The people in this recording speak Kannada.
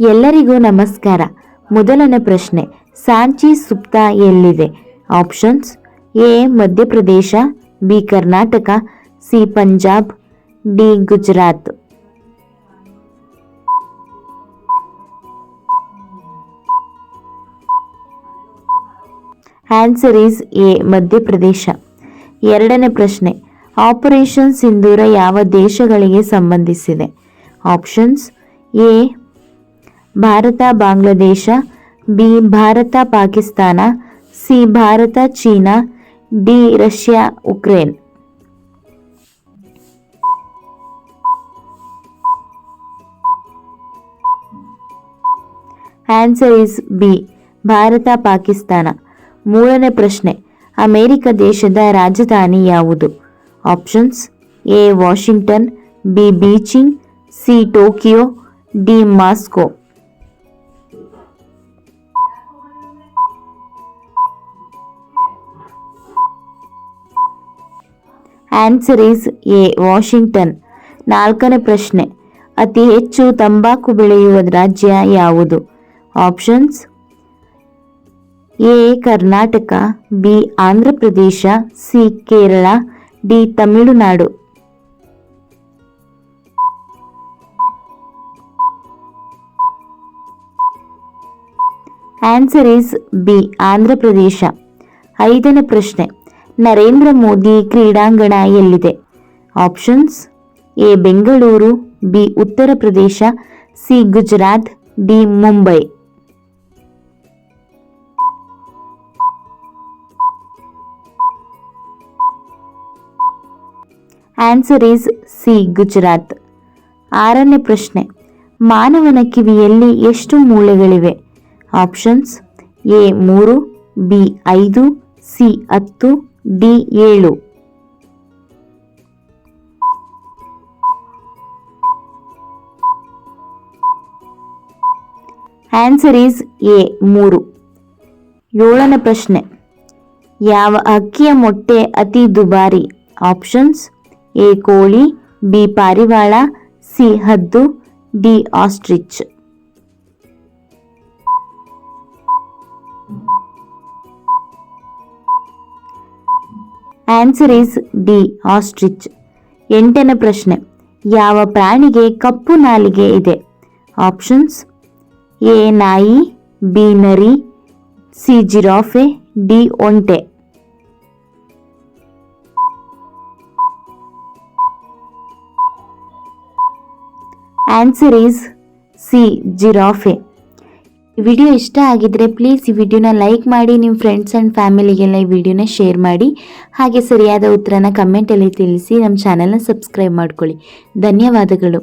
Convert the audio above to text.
ಎಲ್ಲರಿಗೂ ನಮಸ್ಕಾರ. ಮೊದಲನೇ ಪ್ರಶ್ನೆ, ಸಾಂಚಿ ಸುಪ್ತ ಎಲ್ಲಿದೆ? Options, A, Madhya Pradesh, B, Karnataka, C, Punjab, D, Gujarat. Answer is A, Madhya Pradesh. ಎರಡನೇ ಪ್ರಶ್ನೆ, ಆಪರೇಷನ್ ಸಿಂಧೂರ ಯಾವ ದೇಶಗಳಿಗೆ ಸಂಬಂಧಿಸಿದೆ? Options, A Bharat Bangladesh B Bharat Pakistan C Bharat China D Russia Ukraine answer is B Bharat Pakistan ಮೂರನೇ ಪ್ರಶ್ನೆ ಅಮೆರಿಕ ದೇಶದ ರಾಜಧಾನಿ ಯಾವುದು options A Washington B Beijing C Tokyo D Moscow answer is A Washington ನಾಲ್ಕನೇ ಪ್ರಶ್ನೆ ಅತಿ ಹೆಚ್ಚು ತಂಬಾಕು ಬೆಳೆಯುವ ರಾಜ್ಯ ಯಾವುದು options A Karnataka B Andhra Pradesh C Kerala D Tamil Nadu answer is B Andhra Pradesh ಐದನೇ ಪ್ರಶ್ನೆ ನರೇಂದ್ರ ಮೋದಿ ಕ್ರೀಡಾಂಗಣ ಎಲ್ಲಿದೆ? Options, A Bengaluru, B Uttar Pradesh, C Gujarat, D Mumbai. Answer is C Gujarat. ಆರನೇ ಪ್ರಶ್ನೆ, ಮಾನವನ ಕಿವಿಯಲ್ಲಿ ಎಷ್ಟು ಮೂಳೆಗಳಿವೆ? ಆಪ್ಷನ್ಸ್, ಎ ಮೂರು, ಬಿ ಐದು, ಸಿ ಹತ್ತು ಡಿ ಏಳು. ಆನ್ಸರ್ ಈಸ್ ಎ ಮೂರು. ಏಳನೇ ಪ್ರಶ್ನೆ. ಯಾವ ಅಕ್ಕಿಯ ಮೊಟ್ಟೆ ಅತಿ ದುಬಾರಿ? ಆಪ್ಷನ್ಸ್ ಎ ಕೋಳಿ ಬಿ ಪಾರಿವಾಳ ಸಿ ಹದ್ದು D ostrich answer is D ostrich ಎಂಟನೇ ಪ್ರಶ್ನೆ ಯಾವ ಪ್ರಾಣಿಗೆ ಕಪ್ಪು ನಾಲಿಗೆ ಇದೆ ಆಪ್ಷನ್ಸ್ ಎ ನಾಯಿ ಬಿ ನರಿ ಸಿ ಜಿರಾಫೆ ಡಿ ಒಂಟೆ answer is C giraffe video ಇಷ್ಟ ಆಗಿದ್ರೆ ಪ್ಲೀಸ್ ಈ ವಿಡಿಯೋನ ಲೈಕ್ ಮಾಡಿ ನಿಮ್ಮ ಫ್ರೆಂಡ್ಸ್ ಆ್ಯಂಡ್ ಫ್ಯಾಮಿಲಿಗೆಲ್ಲ ಈ ವಿಡಿಯೋನ ಶೇರ್ ಮಾಡಿ. ಹಾಗೆ ಸರಿಯಾದ ಉತ್ತರನ ಕಮೆಂಟಲ್ಲಿ ತಿಳಿಸಿ ನಮ್ಮ ಚಾನಲ್ನ ಸಬ್ಸ್ಕ್ರೈಬ್ ಮಾಡ್ಕೊಳ್ಳಿ. ಧನ್ಯವಾದಗಳು.